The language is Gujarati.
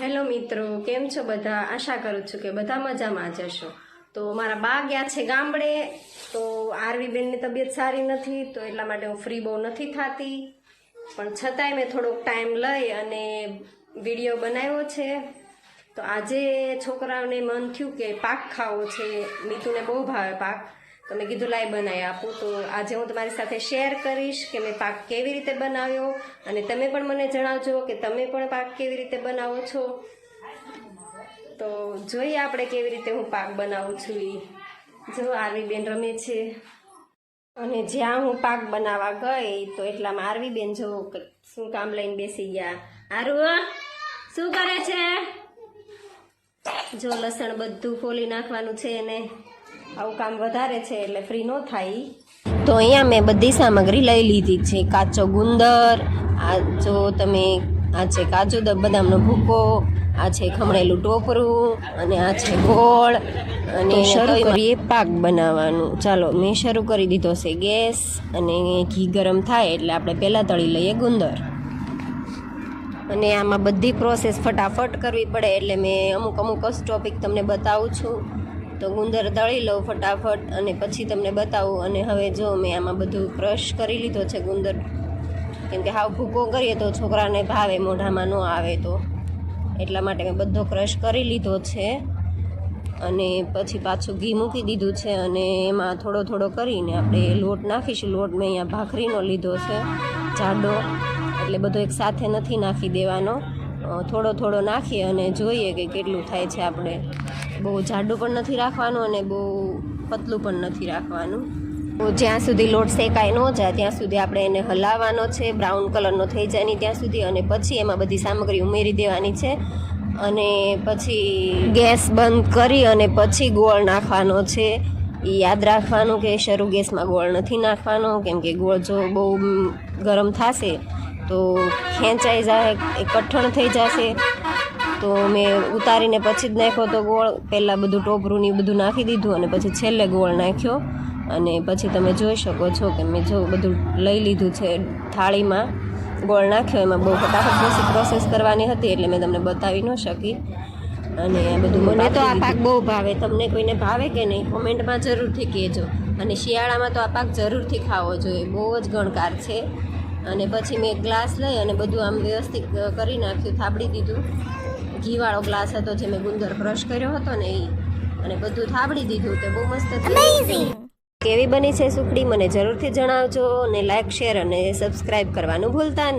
હેલો મિત્રો, કેમ છો બધા? આશા કરું છું કે બધા મજામાં જ હશો. તો મારા બા ગયા છે ગામડે, તો આરવી બેનની તબિયત સારી નથી, તો એટલા માટે હું ફ્રી બહુ નથી થતી. પણ છતાંય મેં થોડોક ટાઈમ લઈ અને વીડિયો બનાવ્યો છે. તો આજે છોકરાઓને મન થયું કે પાક ખાવો છે. મીતુને બહુ ભાવે પાક. તો મેં કીધું લાઈ બનાવી આપું. તો આજે હું તમારી સાથે શેર કરીશ કે મેં પાક કેવી રીતે બનાવ્યો અને તમે પણ મને જણાવજો કે તમે પણ પાક કેવી રીતે બનાવો છો. તો જોઈએ આપણે કેવી રીતે હું પાક બનાવું છું એ જો આરવી બેન રમે છે. અને જ્યાં હું પાક બનાવવા ગઈ, તો એટલામાં આરવી બેન જો શું કામ લઈને બેસી ગયા. આરુ શું કરે છે? જો લસણ બધું ફોલી નાખવાનું છે એને. આવું કામ વધારે છે એટલે ફ્રી ન થાય. તો અહીંયા મેં બધી સામગ્રી લઈ લીધી છે. કાચો ગુંદર આ જો તમે આ છે કાજુ બદામનો ભૂકો આ છે ખમણેલું ટોપરું અને આ છે ગોળ અને શરૂ કરીએ પાક બનાવવાનું. ચાલો મેં શરૂ કરી દીધો છે ગેસ અને ઘી ગરમ થાય એટલે આપણે પહેલાં તળી લઈએ ગુંદર. અને આમાં બધી પ્રોસેસ ફટાફટ કરવી પડે એટલે મેં અમુક અમુક જ ટોપિક તમને બતાવું છું. તો ગુંદર દળી લઉં ફટાફટ અને પછી તમને બતાવું. અને હવે જો મેં આમાં બધું ક્રશ કરી લીધો છે ગુંદર. કેમ કે હાવ ભૂકો કરીએ તો છોકરાને ભાવે, મોઢામાં ન આવે તો. એટલા માટે મેં બધો ક્રશ કરી લીધો છે. અને પછી પાછું ઘી મૂકી દીધું છે અને એમાં થોડો થોડો કરીને આપણે લોટ નાખીશું. લોટ મેં અહીંયા ભાખરીનો લીધો છે, જાડો. એટલે બધો એક સાથે નથી નાખી દેવાનો. થોડો થોડો નાખી અને જોઈએ કે કેટલું થાય છે આપણે. બહુ જાડું પણ નથી રાખવાનું અને બહુ પતલું પણ નથી રાખવાનું. જ્યાં સુધી લોટ શેકાય ન જાય, ત્યાં સુધી આપણે એને હલાવવાનો છે, બ્રાઉન કલરનો થઈ જાય નહીં ત્યાં સુધી અને પછી એમાં બધી સામગ્રી ઉમેરી દેવાની છે. અને પછી ગેસ બંધ કરી અને પછી ગોળ નાખવાનો છે. યાદ રાખવાનું કે શરૂ ગેસમાં ગોળ નથી નાખવાનો, કેમ કે ગોળ જો બહુ ગરમ થશે તો ખેંચાઈ જાય, એ કઠણ થઈ જશે. તો મેં ઉતારીને પછી જ નાખ્યો તો ગોળ. પહેલાં બધું ટોપરું ને બધું નાખી દીધું અને પછી છેલ્લે ગોળ નાખ્યો. અને પછી તમે જોઈ શકો છો કે મેં જો બધું લઈ લીધું છે થાળીમાં ગોળ નાખ્યો. એમાં બહુ ફટાફટ પ્રોસેસ કરવાની હતી એટલે મેં તમને બતાવી ન શકી. અને આ બધું મને તો આ પાક બહુ ભાવે. તમને કોઈને ભાવે કે નહીં કોમેન્ટમાં જરૂરથી કહેજો. અને શિયાળામાં તો આ પાક જરૂરથી ખાવો જોઈએ. બહુ જ ગણકાર છે. અને પછી મેં એક ગ્લાસ લઈ અને બધું આમ વ્યવસ્થિત કરી નાખ્યું થાબડી દીધું. ઘીવાળો ગ્લાસ હતો જે મેં ગુંદર ક્રશ કર્યો હતો ને એ અને બધું થાબડી દીધું તે બહુ મસ્ત કેવી બની છે સુખડી મને જરૂરથી જણાવજો અને લાઇક શેર અને સબસ્ક્રાઈબ કરવાનું ભૂલતા ને